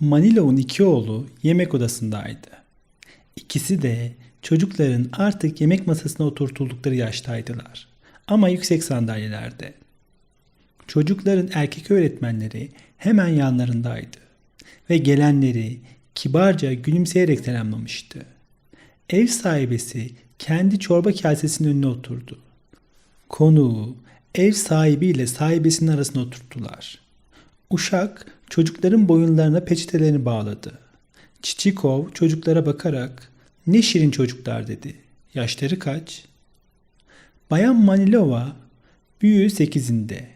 Manilov'un iki oğlu yemek odasındaydı. İkisi de çocukların artık yemek masasına oturtuldukları yaştaydılar. Ama yüksek sandalyelerde. Çocukların erkek öğretmenleri hemen yanlarındaydı ve gelenleri kibarca gülümseyerek selamlamıştı. Ev sahibesi kendi çorba kasesinin önüne oturdu. Konuğu ev sahibiyle sahibesinin arasına oturttular. Uşak çocukların boyunlarına peçetelerini bağladı. Çiçikov çocuklara bakarak ne şirin çocuklar dedi. Yaşları kaç? Bayan Manilova büyüğü sekizinde,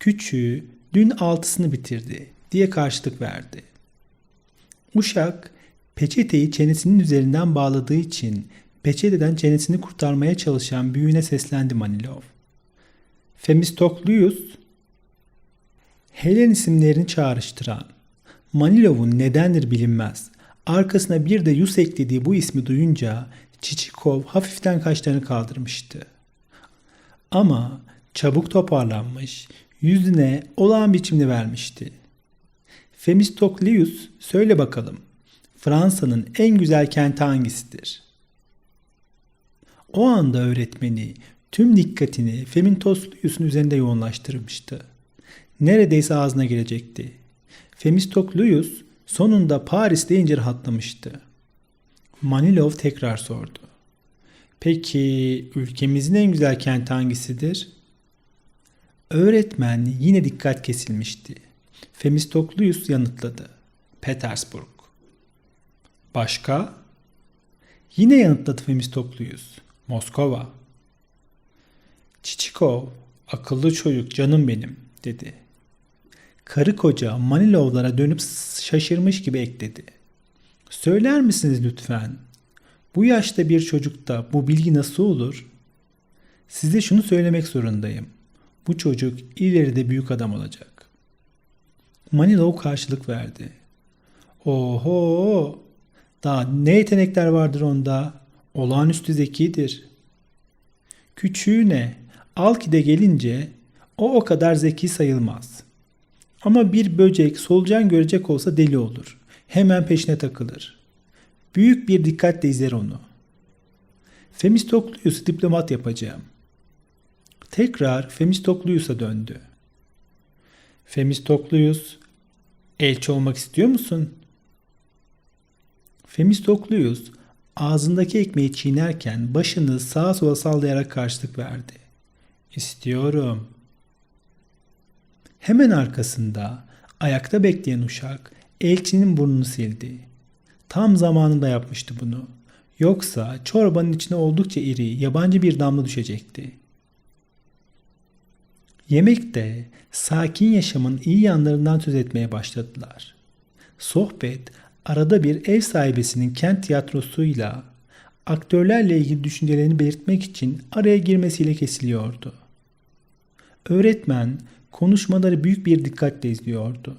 küçüğü dün altısını bitirdi diye karşılık verdi. Uşak peçeteyi çenesinin üzerinden bağladığı için peçeteden çenesini kurtarmaya çalışan büyüğüne seslendi Manilov. Femistoklius Helen isimlerini çağrıştıran Manilov'un nedendir bilinmez. Arkasına bir de Yus eklediği bu ismi duyunca Çiçikov hafiften kaşlarını kaldırmıştı. Ama çabuk toparlanmış, yüzüne olağan biçimde vermişti. Femistoklius söyle bakalım, Fransa'nın en güzel kenti hangisidir? O anda öğretmeni tüm dikkatini Femistoklius'un üzerinde yoğunlaştırmıştı. Neredeyse ağzına gelecekti. Femistoklius sonunda Paris deyince rahatlamıştı. Manilov tekrar sordu. Peki ülkemizin en güzel kenti hangisidir? Öğretmen yine dikkat kesilmişti. Femistoklius yanıtladı. Petersburg. Başka? Yine yanıtladı Femistoklius. Moskova. Çiçikov, akıllı çocuk canım benim dedi. Karı koca Manilovlara dönüp şaşırmış gibi ekledi. Söyler misiniz lütfen? Bu yaşta bir çocukta bu bilgi nasıl olur? Size şunu söylemek zorundayım. Bu çocuk ileride büyük adam olacak. Manilov karşılık verdi. Oho! Daha ne yetenekler vardır onda? Olağanüstü zekidir. Küçüğü ne? Alki'de gelince o o kadar zeki sayılmaz. Ama bir böcek solucan görecek olsa deli olur. Hemen peşine takılır. Büyük bir dikkatle izler onu. Femistoklius'u diplomat yapacağım. Tekrar Femistoklius'a döndü. Femistoklius, elçi olmak istiyor musun? Femistoklius ağzındaki ekmeği çiğnerken başını sağa sola sallayarak karşılık verdi. İstiyorum. Hemen arkasında ayakta bekleyen uşak elçinin burnunu sildi. Tam zamanında yapmıştı bunu. Yoksa çorbanın içine oldukça iri yabancı bir damla düşecekti. Yemekte sakin yaşamın iyi yanlarından söz etmeye başladılar. Sohbet arada bir ev sahibesinin kent tiyatrosuyla aktörlerle ilgili düşüncelerini belirtmek için araya girmesiyle kesiliyordu. Öğretmen konuşmaları büyük bir dikkatle izliyordu.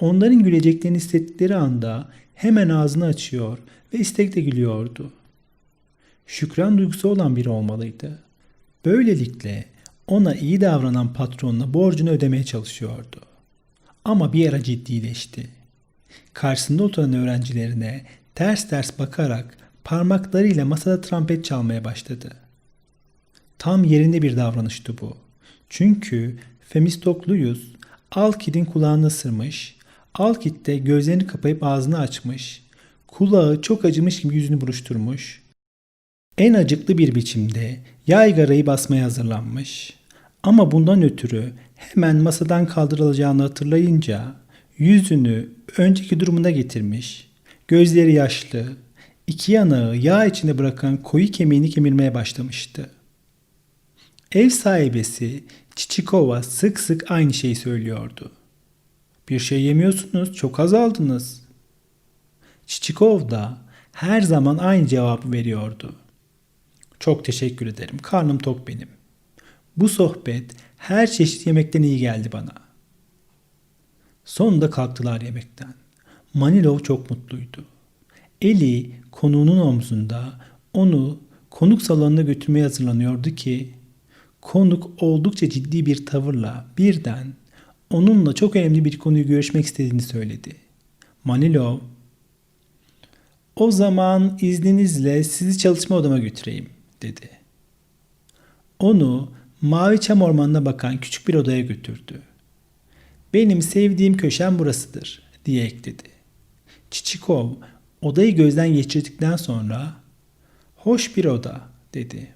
Onların güleceklerini hissettikleri anda hemen ağzını açıyor ve istekle gülüyordu. Şükran duygusu olan biri olmalıydı. Böylelikle ona iyi davranan patronla borcunu ödemeye çalışıyordu. Ama bir ara ciddileşti. Karşısında oturan öğrencilerine ters ters bakarak parmaklarıyla masada trompet çalmaya başladı. Tam yerinde bir davranıştı bu. Çünkü Femistoklius Alkid'in kulağını ısırmış, Alkid de gözlerini kapayıp ağzını açmış, kulağı çok acımış gibi yüzünü buruşturmuş, en acıklı bir biçimde yaygarayı basmaya hazırlanmış. Ama bundan ötürü hemen masadan kaldırılacağını hatırlayınca yüzünü önceki durumuna getirmiş, gözleri yaşlı, iki yanağı yağ içinde bırakan koyu kemiğini kemirmeye başlamıştı. Ev sahibesi Çiçikova sık sık aynı şeyi söylüyordu. Bir şey yemiyorsunuz, çok azaldınız. Çiçikov da her zaman aynı cevabı veriyordu. Çok teşekkür ederim, karnım tok benim. Bu sohbet her çeşit yemekten iyi geldi bana. Sonunda kalktılar yemekten. Manilov çok mutluydu. Eli konuğunun omzunda onu konuk salonuna götürmeye hazırlanıyordu ki konuk oldukça ciddi bir tavırla birden onunla çok önemli bir konuyu görüşmek istediğini söyledi. Manilov, o zaman izninizle sizi çalışma odama götüreyim, dedi. Onu mavi çam ormanına bakan küçük bir odaya götürdü. Benim sevdiğim köşem burasıdır, diye ekledi. Çiçikov odayı gözden geçirdikten sonra hoş bir oda, dedi.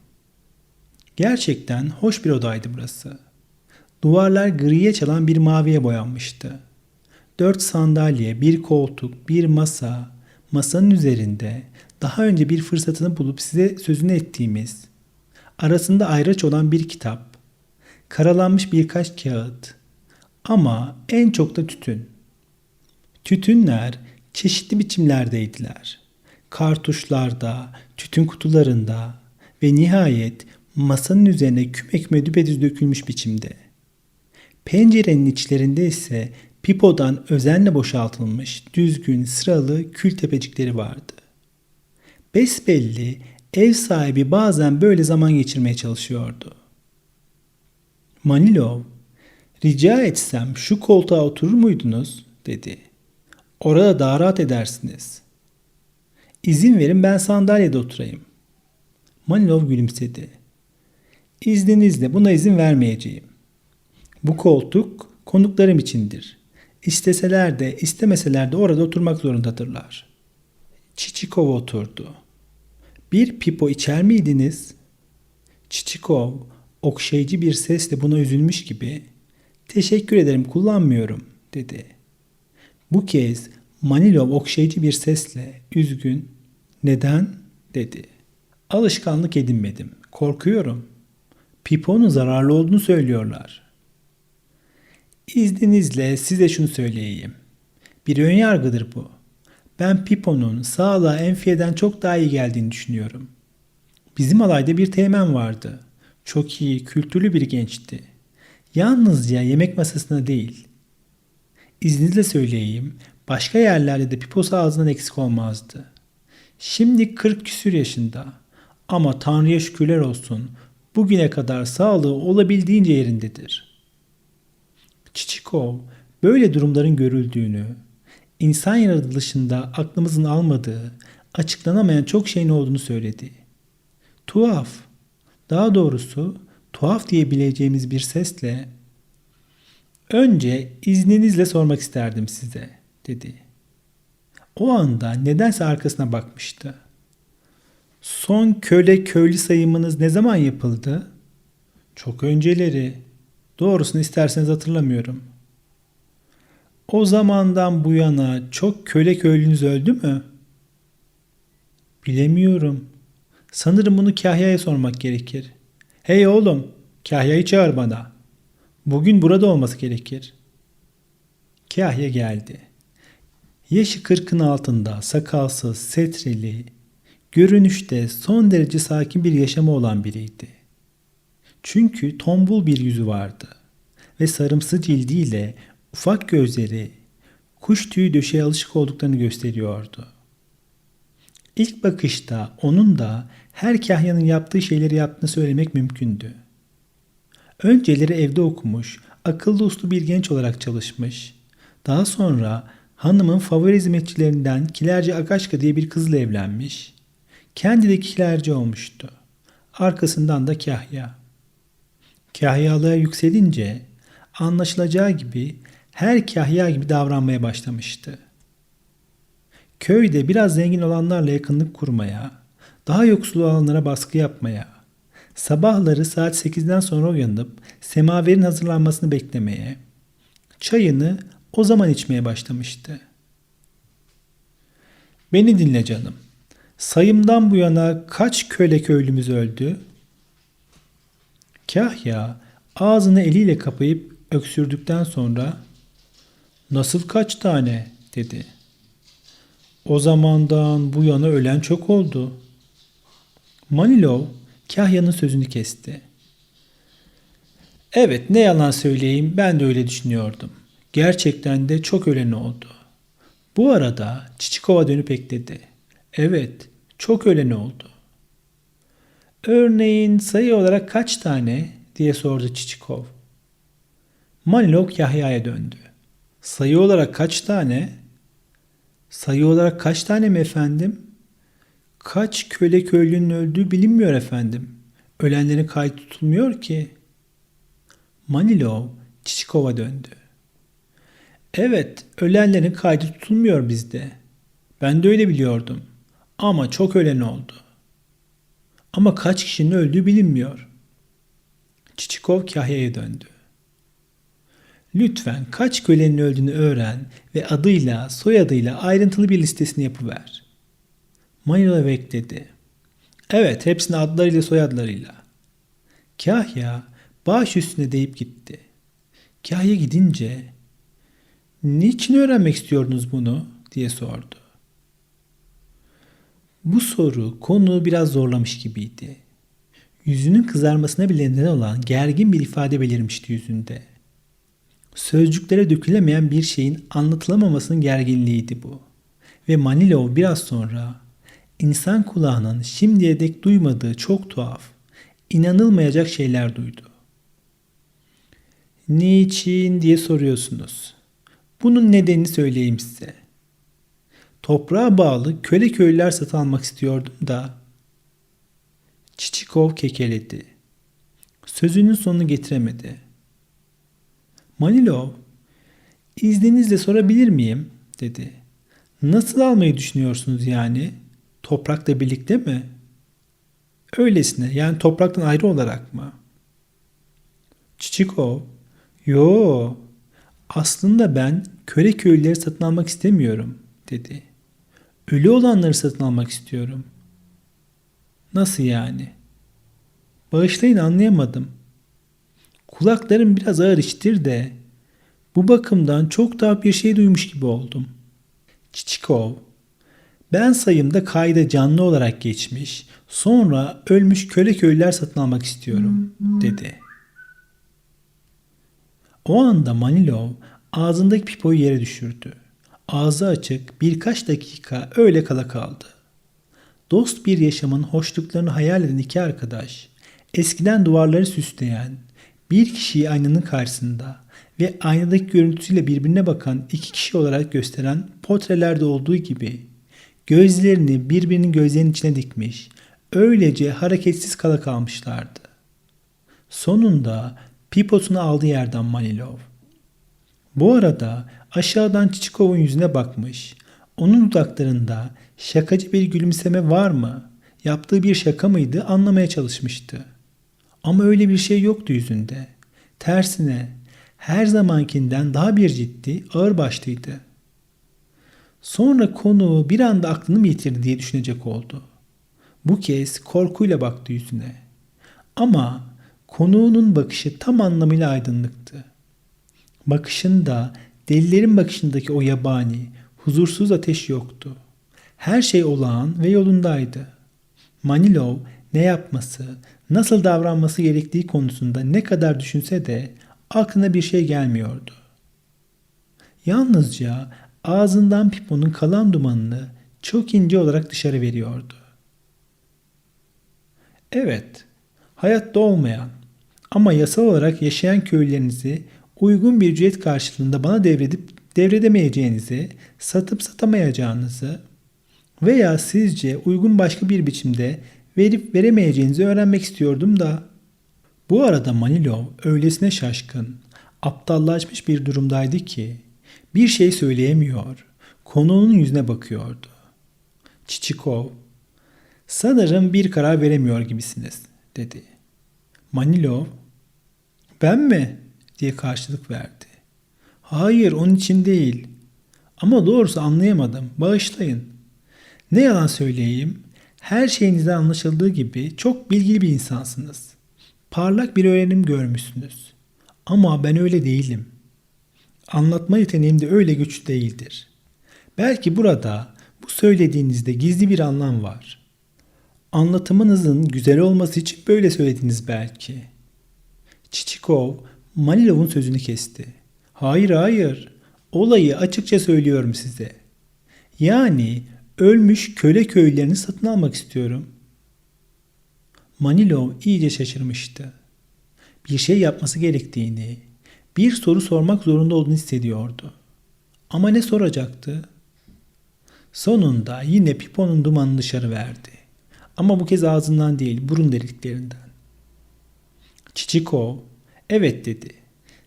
Gerçekten hoş bir odaydı burası. Duvarlar griye çalan bir maviye boyanmıştı. Dört sandalye, bir koltuk, bir masa, masanın üzerinde daha önce bir fırsatını bulup size sözünü ettiğimiz, arasında ayraç olan bir kitap, karalanmış birkaç kağıt ama en çok da tütün. Tütünler çeşitli biçimlerdeydiler. Kartuşlarda, tütün kutularında ve nihayet masanın üzerine küme küme düpedüz dökülmüş biçimde. Pencerenin içlerinde ise pipodan özenle boşaltılmış düzgün sıralı kül tepecikleri vardı. Besbelli ev sahibi bazen böyle zaman geçirmeye çalışıyordu. Manilov, rica etsem şu koltuğa oturur muydunuz? dedi. Orada daha rahat edersiniz. İzin verin ben sandalyede oturayım. Manilov gülümsedi. İzninizle buna izin vermeyeceğim. Bu koltuk konuklarım içindir. İsteseler de istemeseler de orada oturmak zorundadırlar. Çiçikov oturdu. Bir pipo içer miydiniz? Çiçikov okşayıcı bir sesle buna üzülmüş gibi teşekkür ederim kullanmıyorum dedi. Bu kez Manilov okşayıcı bir sesle üzgün neden dedi. Alışkanlık edinmedim. Korkuyorum. Pipo'nun zararlı olduğunu söylüyorlar. İzninizle size şunu söyleyeyim. Bir önyargıdır bu. Ben Pipo'nun sağlığa enfiyeden çok daha iyi geldiğini düşünüyorum. Bizim alayda bir teğmen vardı. Çok iyi, kültürlü bir gençti. Yalnızca yemek masasına değil. İzninizle söyleyeyim, başka yerlerde de piposu ağzından eksik olmazdı. Şimdi 40 küsür yaşında. Ama Tanrı'ya şükürler olsun bugüne kadar sağlığı olabildiğince yerindedir. Çiçikov böyle durumların görüldüğünü, insan yaratılışında aklımızın almadığı, açıklanamayan çok şeyin olduğunu söyledi. Tuhaf, daha doğrusu tuhaf diyebileceğimiz bir sesle önce izninizle sormak isterdim size dedi. O anda nedense arkasına bakmıştı. Son köle köylü sayımınız ne zaman yapıldı? Çok önceleri. Doğrusunu isterseniz hatırlamıyorum. O zamandan bu yana çok köle köylünüz öldü mü? Bilemiyorum. Sanırım bunu Kahya'ya sormak gerekir. Hey oğlum, Kahya'yı çağır bana. Bugün burada olması gerekir. Kahya geldi. Yaşı kırkın altında, sakalsız, setreli, görünüşte son derece sakin bir yaşamı olan biriydi. Çünkü tombul bir yüzü vardı ve sarımsı cildiyle ufak gözleri kuş tüyü döşeye alışık olduklarını gösteriyordu. İlk bakışta onun da her kahyanın yaptığı şeyleri yaptığını söylemek mümkündü. Önceleri evde okumuş, akıllı uslu bir genç olarak çalışmış. Daha sonra hanımın favori hizmetçilerinden Kilerci Akaşka diye bir kızla evlenmiş. Kendi de kilerci olmuştu. Arkasından da kahya. Kahyalığa yükselince anlaşılacağı gibi her kahya gibi davranmaya başlamıştı. Köyde biraz zengin olanlarla yakınlık kurmaya, daha yoksul olanlara baskı yapmaya, sabahları saat 8'den sonra uyanıp semaverin hazırlanmasını beklemeye, çayını o zaman içmeye başlamıştı. Beni dinle canım. Sayımdan bu yana kaç köle köylümüz öldü? Kahya ağzını eliyle kapayıp öksürdükten sonra nasıl kaç tane dedi. O zamandan bu yana ölen çok oldu. Manilov Kahya'nın sözünü kesti. Evet ne yalan söyleyeyim ben de öyle düşünüyordum. Gerçekten de çok ölen oldu. Bu arada Çiçikova dönüp ekledi. Evet çok ölen oldu. Örneğin sayı olarak kaç tane diye sordu Çiçikov. Manilov Yahya'ya döndü. Sayı olarak kaç tane? Sayı olarak kaç tane mi efendim? Kaç köle köylünün öldüğü bilinmiyor efendim. Ölenlerin kaydı tutulmuyor ki. Manilov Çiçikov'a döndü. Evet, ölenlerin kaydı tutulmuyor bizde. Ben de öyle biliyordum. Ama çok ölen oldu. Ama kaç kişinin öldüğü bilinmiyor. Çiçikov Kahya'ya döndü. Lütfen kaç kölenin öldüğünü öğren ve adıyla, soyadıyla ayrıntılı bir listesini yapıver. Manila bekledi. Evet, hepsini adlarıyla soyadlarıyla. Kahya baş üstüne deyip gitti. Kahya gidince Niçin öğrenmek istiyordunuz bunu? diye sordu. Bu soru konuğu biraz zorlamış gibiydi. Yüzünün kızarmasına bile neden olan gergin bir ifade belirmişti yüzünde. Sözcüklere dökülemeyen bir şeyin anlatılamamasının gerginliğiydi bu. Ve Manilov biraz sonra insan kulağının şimdiye dek duymadığı çok tuhaf, inanılmayacak şeyler duydu. Niçin diye soruyorsunuz. Bunun nedenini söyleyeyim size. Toprağa bağlı köle köylüler satın almak istiyordum da. Çiçikov kekeledi. Sözünün sonunu getiremedi. Manilov, izninizle sorabilir miyim? dedi. Nasıl almayı düşünüyorsunuz yani? Toprakla birlikte mi? Öylesine yani topraktan ayrı olarak mı? Çiçikov, yo aslında ben köle köylüleri satın almak istemiyorum dedi. Ölü olanları satın almak istiyorum. Nasıl yani? Bağışlayın anlayamadım. Kulaklarım biraz ağır iştir de bu bakımdan çok daha bir şey duymuş gibi oldum. Çiçikov, ben sayımda kayda canlı olarak geçmiş, sonra ölmüş köle köylüler satın almak istiyorum, dedi. O anda Manilov ağzındaki pipoyu yere düşürdü. Ağzı açık birkaç dakika öyle kala kaldı. Dost bir yaşamın hoşluklarını hayal eden iki arkadaş, eskiden duvarları süsleyen, bir kişiyi aynanın karşısında ve aynadaki görüntüsüyle birbirine bakan iki kişi olarak gösteren portrelerde olduğu gibi gözlerini birbirinin gözlerinin içine dikmiş, öylece hareketsiz kala kalmışlardı. Sonunda piposunu aldı yerden Manilov. Bu arada aşağıdan Çiçikov'un yüzüne bakmış. Onun dudaklarında şakacı bir gülümseme var mı? Yaptığı bir şaka mıydı anlamaya çalışmıştı. Ama öyle bir şey yoktu yüzünde. Tersine her zamankinden daha bir ciddi, ağır başlıydı. Sonra konuğu bir anda aklını mı yitirdi diye düşünecek oldu. Bu kez korkuyla baktı yüzüne. Ama konuğunun bakışı tam anlamıyla aydınlıktı. Bakışında delilerin bakışındaki o yabani, huzursuz ateş yoktu. Her şey olağan ve yolundaydı. Manilov ne yapması, nasıl davranması gerektiği konusunda ne kadar düşünse de aklına bir şey gelmiyordu. Yalnızca ağzından piponun kalan dumanını çok ince olarak dışarı veriyordu. Evet, hayatta olmayan ama yasal olarak yaşayan köylerinizi uygun bir ücret karşılığında bana devredip devredemeyeceğinizi, satıp satamayacağınızı veya sizce uygun başka bir biçimde verip veremeyeceğinizi öğrenmek istiyordum da. Bu arada Manilov öylesine şaşkın, aptallaşmış bir durumdaydı ki bir şey söyleyemiyor, konuğunun yüzüne bakıyordu. Çiçikov, sanırım bir karar veremiyor gibisiniz, dedi. Manilov, ben mi? Diye karşılık verdi. Hayır onun için değil. Ama doğrusu anlayamadım. Bağışlayın. Ne yalan söyleyeyim. Her şeyinizden anlaşıldığı gibi çok bilgili bir insansınız. Parlak bir öğrenim görmüşsünüz. Ama ben öyle değilim. Anlatma yeteneğim de öyle güçlü değildir. Belki burada bu söylediğinizde gizli bir anlam var. Anlatımınızın güzel olması için böyle söylediniz belki. Çiçikov Manilov'un sözünü kesti. Hayır hayır. Olayı açıkça söylüyorum size. Yani ölmüş köle köylerini satın almak istiyorum. Manilov iyice şaşırmıştı. Bir şey yapması gerektiğini bir soru sormak zorunda olduğunu hissediyordu. Ama ne soracaktı? Sonunda yine piponun dumanını dışarı verdi. Ama bu kez ağzından değil, burun deliklerinden. Çiçikov, evet dedi.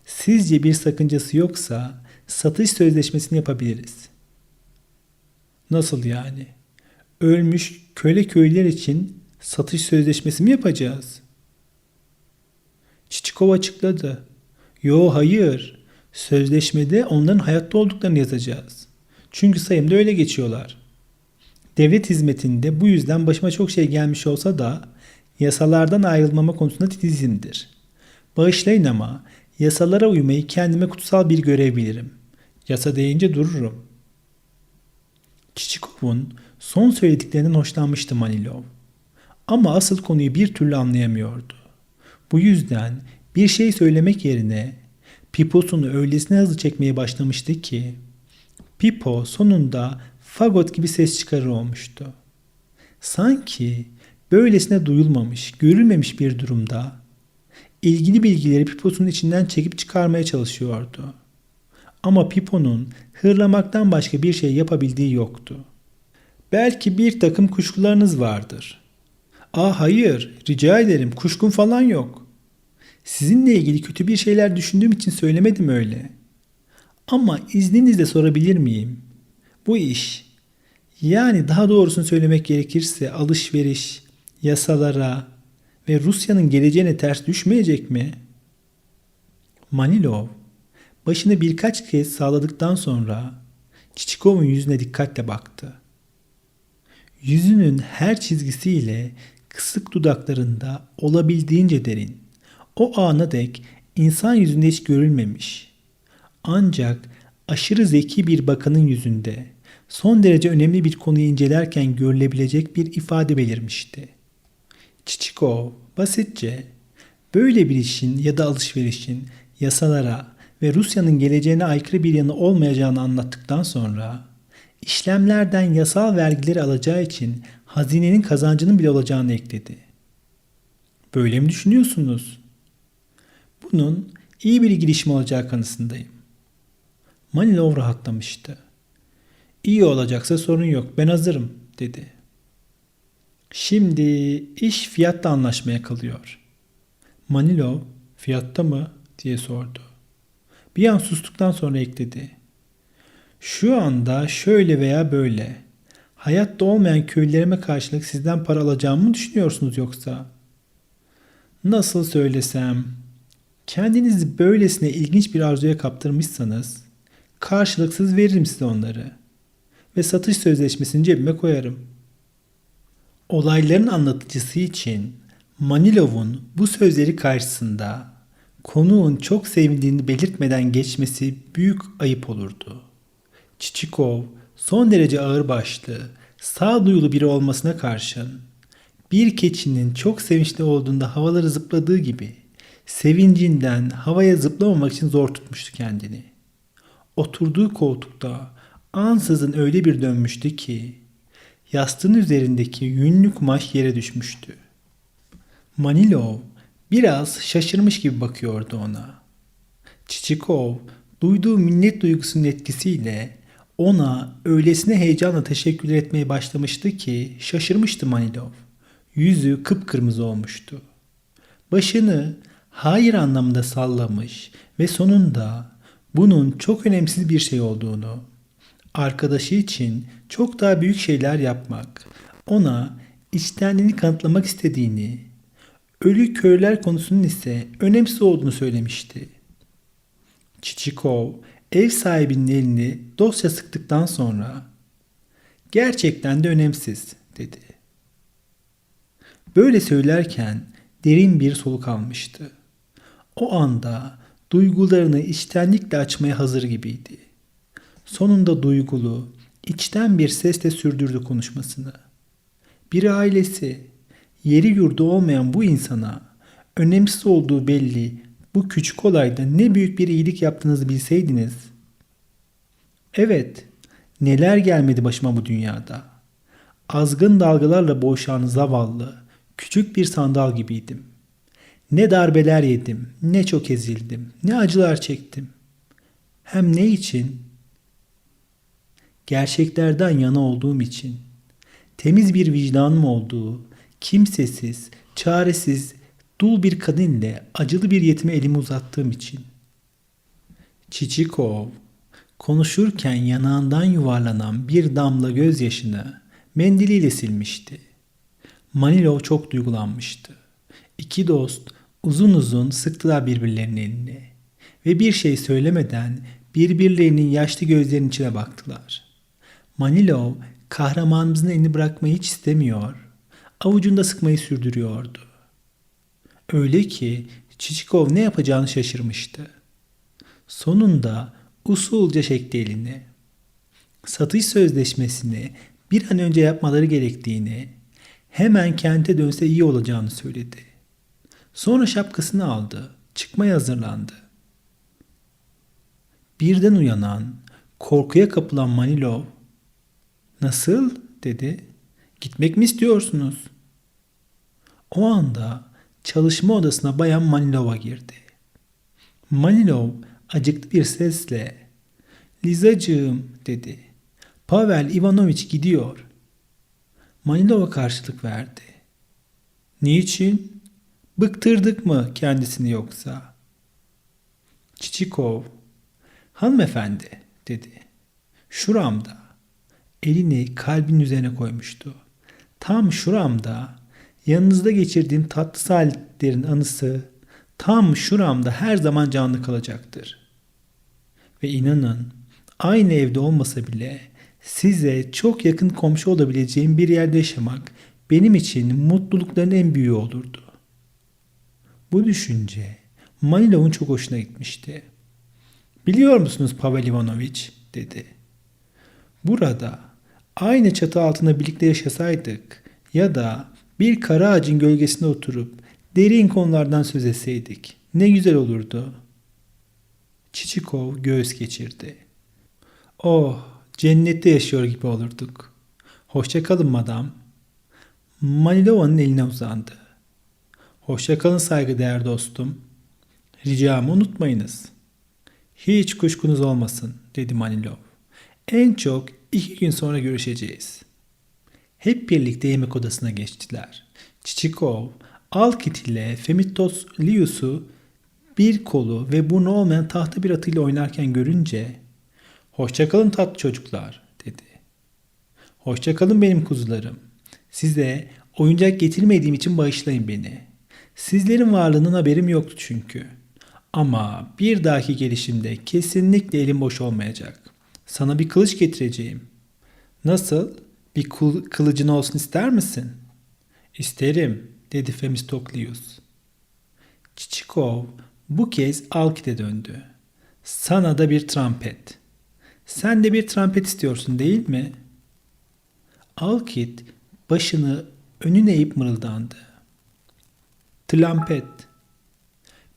Sizce bir sakıncası yoksa satış sözleşmesini yapabiliriz. Nasıl yani? Ölmüş köle köylüler için satış sözleşmesi mi yapacağız? Çiçikov açıkladı. Yo hayır. Sözleşmede onların hayatta olduklarını yazacağız. Çünkü sayımda öyle geçiyorlar. Devlet hizmetinde bu yüzden başıma çok şey gelmiş olsa da yasalardan ayrılmama konusunda titizimdir. Bağışlayın ama yasalara uymayı kendime kutsal bir görev bilirim. Yasa deyince dururum. Çiçikov'un son söylediklerinden hoşlanmıştı Manilov. Ama asıl konuyu bir türlü anlayamıyordu. Bu yüzden bir şey söylemek yerine piposunu öylesine hızlı çekmeye başlamıştı ki Pipo sonunda fagot gibi ses çıkarır olmuştu. Sanki böylesine duyulmamış, görülmemiş bir durumda ilgili bilgileri Pipo'sunun içinden çekip çıkarmaya çalışıyordu. Ama Pipo'nun hırlamaktan başka bir şey yapabildiği yoktu. Belki bir takım kuşkularınız vardır. Aa hayır, rica ederim kuşkum falan yok. Sizinle ilgili kötü bir şeyler düşündüğüm için söylemedim öyle. Ama izninizle sorabilir miyim? Bu iş, yani daha doğrusunu söylemek gerekirse alışveriş, yasalara ve Rusya'nın geleceğine ters düşmeyecek mi? Manilov başını birkaç kez sağladıktan sonra Çiçikov'un yüzüne dikkatle baktı. Yüzünün her çizgisiyle kısık dudaklarında olabildiğince derin, o ana dek insan yüzünde hiç görülmemiş. Ancak aşırı zeki bir bakanın yüzünde son derece önemli bir konuyu incelerken görülebilecek bir ifade belirmişti. Çiçikov basitçe böyle bir işin ya da alışverişin yasalara ve Rusya'nın geleceğine aykırı bir yanı olmayacağını anlattıktan sonra işlemlerden yasal vergileri alacağı için hazinenin kazancının bile olacağını ekledi. Böyle mi düşünüyorsunuz? Bunun iyi bir girişim olacağı kanısındayım. Manilov rahatlamıştı. İyi olacaksa sorun yok ben hazırım dedi. Şimdi iş fiyatta anlaşmaya kalıyor. Manilov fiyatta mı diye sordu. Bir an sustuktan sonra ekledi. Şu anda şöyle veya böyle. Hayatta olmayan köylerime karşılık sizden para alacağımı mı düşünüyorsunuz yoksa? Nasıl söylesem, kendinizi böylesine ilginç bir arzuya kaptırmışsanız, karşılıksız veririm size onları. Ve satış sözleşmesini cebime koyarım. Olayların anlatıcısı için Manilov'un bu sözleri karşısında konuğun çok sevindiğini belirtmeden geçmesi büyük ayıp olurdu. Çiçikov son derece ağırbaşlı, sağduyulu biri olmasına karşın bir keçinin çok sevinçli olduğunda havaları zıpladığı gibi sevincinden havaya zıplamamak için zor tutmuştu kendini. Oturduğu koltukta ansızın öyle bir dönmüştü ki yastığın üzerindeki yünlü kumaş yere düşmüştü. Manilov biraz şaşırmış gibi bakıyordu ona. Çiçikov duyduğu minnet duygusunun etkisiyle ona öylesine heyecanla teşekkür etmeye başlamıştı ki şaşırmıştı Manilov. Yüzü kıpkırmızı olmuştu. Başını hayır anlamında sallamış ve sonunda bunun çok önemsiz bir şey olduğunu, arkadaşı için çok daha büyük şeyler yapmak, ona içtenliğini kanıtlamak istediğini, ölü köyler konusunun ise önemsiz olduğunu söylemişti. Çiçikov ev sahibinin elini dosya sıktıktan sonra gerçekten de önemsiz dedi. Böyle söylerken derin bir soluk almıştı. O anda duygularını içtenlikle açmaya hazır gibiydi. Sonunda duygulu, içten bir sesle sürdürdü konuşmasını. Bir ailesi, yeri yurdu olmayan bu insana önemsiz olduğu belli bu küçük olayda ne büyük bir iyilik yaptığınızı bilseydiniz. Evet, neler gelmedi başıma bu dünyada. Azgın dalgalarla boğuşan zavallı, küçük bir sandal gibiydim. Ne darbeler yedim, ne çok ezildim, ne acılar çektim. Hem ne için? Gerçeklerden yana olduğum için. Temiz bir vicdanım olduğu, kimsesiz, çaresiz, dul bir kadın ile acılı bir yetime elimi uzattığım için. Çiçikov konuşurken yanağından yuvarlanan bir damla gözyaşını mendiliyle silmişti. Manilov çok duygulanmıştı. İki dost uzun uzun sıktılar birbirlerinin elini ve bir şey söylemeden birbirlerinin yaşlı gözlerinin içine baktılar. Manilov kahramanımızın elini bırakmayı hiç istemiyor, avucunda sıkmayı sürdürüyordu. Öyle ki Çiçikov ne yapacağını şaşırmıştı. Sonunda usulca çekti elini. Satış sözleşmesini bir an önce yapmaları gerektiğini, hemen kente dönse iyi olacağını söyledi. Sonra şapkasını aldı, çıkmaya hazırlandı. Birden uyanan, korkuya kapılan Manilov, ''Nasıl?'' dedi. ''Gitmek mi istiyorsunuz?'' O anda çalışma odasına bayan Manilov'a girdi. Manilov acıklı bir sesle ''Lizacığım'' dedi. ''Pavel Ivanoviç gidiyor.'' Manilova karşılık verdi. ''Niçin? Bıktırdık mı kendisini yoksa?'' Çiçikov ''Hanımefendi'' dedi. ''Şuramda.'' Elini kalbin üzerine koymuştu. Tam şuramda yanınızda geçirdiğim tatlı saatlerin anısı tam şuramda her zaman canlı kalacaktır. Ve inanın aynı evde olmasa bile size çok yakın komşu olabileceğim bir yerde yaşamak benim için mutlulukların en büyüğü olurdu. Bu düşünce Manilov'un çok hoşuna gitmişti. Biliyor musunuz Pavel Ivanoviç dedi. Burada aynı çatı altında birlikte yaşasaydık ya da bir kara ağacın gölgesinde oturup derin konulardan söz etseydik ne güzel olurdu. Çiçikov göğüs geçirdi. Oh, cennette yaşıyor gibi olurduk. Hoşça kalın madam. Manilova'nın eline uzandı. Hoşça kalın saygıdeğer dostum. Ricamı unutmayınız. Hiç kuşkunuz olmasın, dedi Manilov. En çok iki gün sonra görüşeceğiz. Hep birlikte yemek odasına geçtiler. Çiçikov, Alkit ile Femitos Lius'u bir kolu ve burnu olmayan tahta bir atıyla oynarken görünce ''Hoşçakalın tatlı çocuklar'' dedi. ''Hoşçakalın benim kuzularım. Size oyuncak getirmediğim için bağışlayın beni. Sizlerin varlığının haberim yoktu çünkü. Ama bir dahaki gelişimde kesinlikle elim boş olmayacak. Sana bir kılıç getireceğim. Nasıl? Bir kılıcın olsun ister misin? İsterim, dedi Femistoklius. Çiçikov bu kez Alkit'e döndü. Sana da bir trampet. Sen de bir trampet istiyorsun değil mi? Alkit başını önüne eğip mırıldandı. Trampet.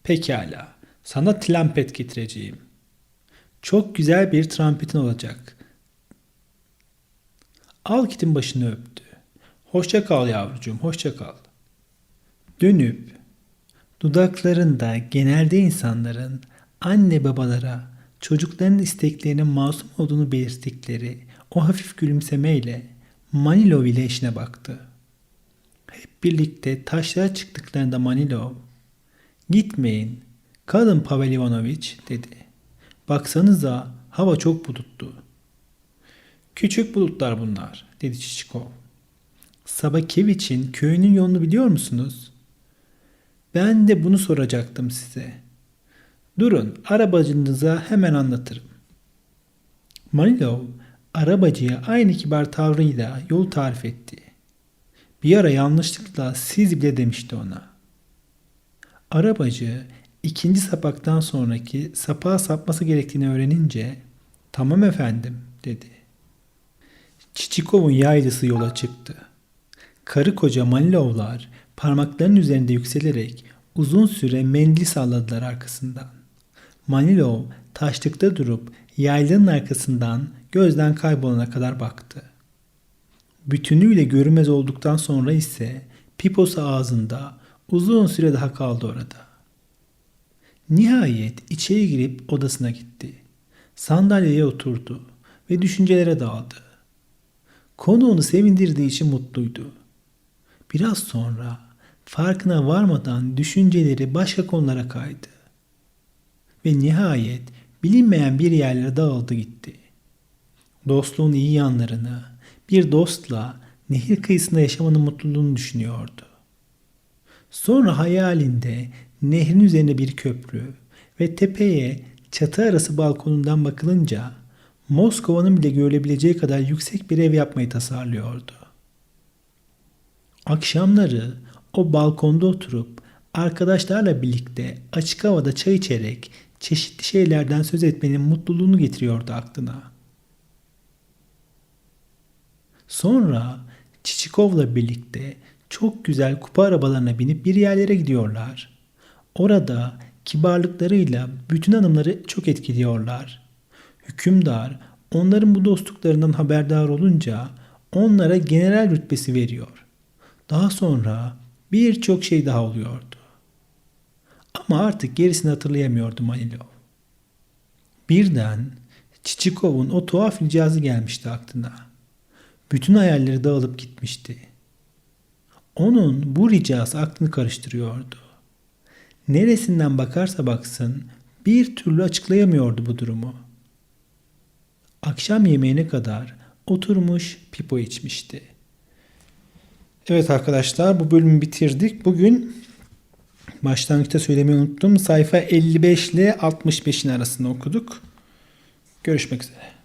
Pekala, sana trampet getireceğim. Çok güzel bir trampetin olacak. Alkit'in başını öptü. Hoşça kal yavrucuğum, hoşça kal. Dönüp dudaklarında genelde insanların anne babalara çocukların isteklerinin masum olduğunu belirttikleri o hafif gülümsemeyle Manilov ile eşine baktı. Hep birlikte taşlara çıktıklarında Manilov, ''Gitmeyin, kalın Pavel Ivanoviç'' dedi. ''Baksanıza hava çok bulutlu.'' ''Küçük bulutlar bunlar'' dedi Çiçikov. Sabakeviç'in köyünün yolunu biliyor musunuz? Ben de bunu soracaktım size. Durun, arabacınıza hemen anlatırım. Manilov, arabacıya aynı kibar tavrıyla yol tarif etti. Bir ara yanlışlıkla siz bile demişti ona. Arabacı ikinci sapaktan sonraki sapağa sapması gerektiğini öğrenince tamam efendim dedi. Çiçikov'un yaylısı yola çıktı. Karı koca Manilovlar parmaklarının üzerinde yükselerek uzun süre mendil salladılar arkasından. Manilov taşlıkta durup yaylının arkasından gözden kaybolana kadar baktı. Bütünüyle görünmez olduktan sonra ise piposu ağzında uzun süre daha kaldı orada. Nihayet içeri girip odasına gitti. Sandalyeye oturdu ve düşüncelere daldı. Konuğunu sevindirdiği için mutluydu. Biraz sonra farkına varmadan düşünceleri başka konulara kaydı. Ve nihayet bilinmeyen bir yerlere dağıldı gitti. Dostluğun iyi yanlarını, bir dostla nehir kıyısında yaşamanın mutluluğunu düşünüyordu. Sonra hayalinde nehrin üzerine bir köprü ve tepeye çatı arası balkonundan bakılınca Moskova'nın bile görülebileceği kadar yüksek bir ev yapmayı tasarlıyordu. Akşamları o balkonda oturup arkadaşlarla birlikte açık havada çay içerek çeşitli şeylerden söz etmenin mutluluğunu getiriyordu aklına. Sonra Çiçikov'la birlikte çok güzel kupa arabalarına binip bir yerlere gidiyorlar. Orada kibarlıklarıyla bütün hanımları çok etkiliyorlar. Hükümdar onların bu dostluklarından haberdar olunca onlara general rütbesi veriyor. Daha sonra birçok şey daha oluyordu. Ama artık gerisini hatırlayamıyordu Manilov. Birden Çiçikov'un o tuhaf ricazı gelmişti aklına. Bütün hayalleri dağılıp gitmişti. Onun bu ricası aklını karıştırıyordu. Neresinden bakarsa baksın bir türlü açıklayamıyordu bu durumu. Akşam yemeğine kadar oturmuş pipo içmişti. Evet arkadaşlar bu bölümü bitirdik. Bugün başlangıçta söylemeyi unuttum. Sayfa 55 ile 65'in arasında okuduk. Görüşmek üzere.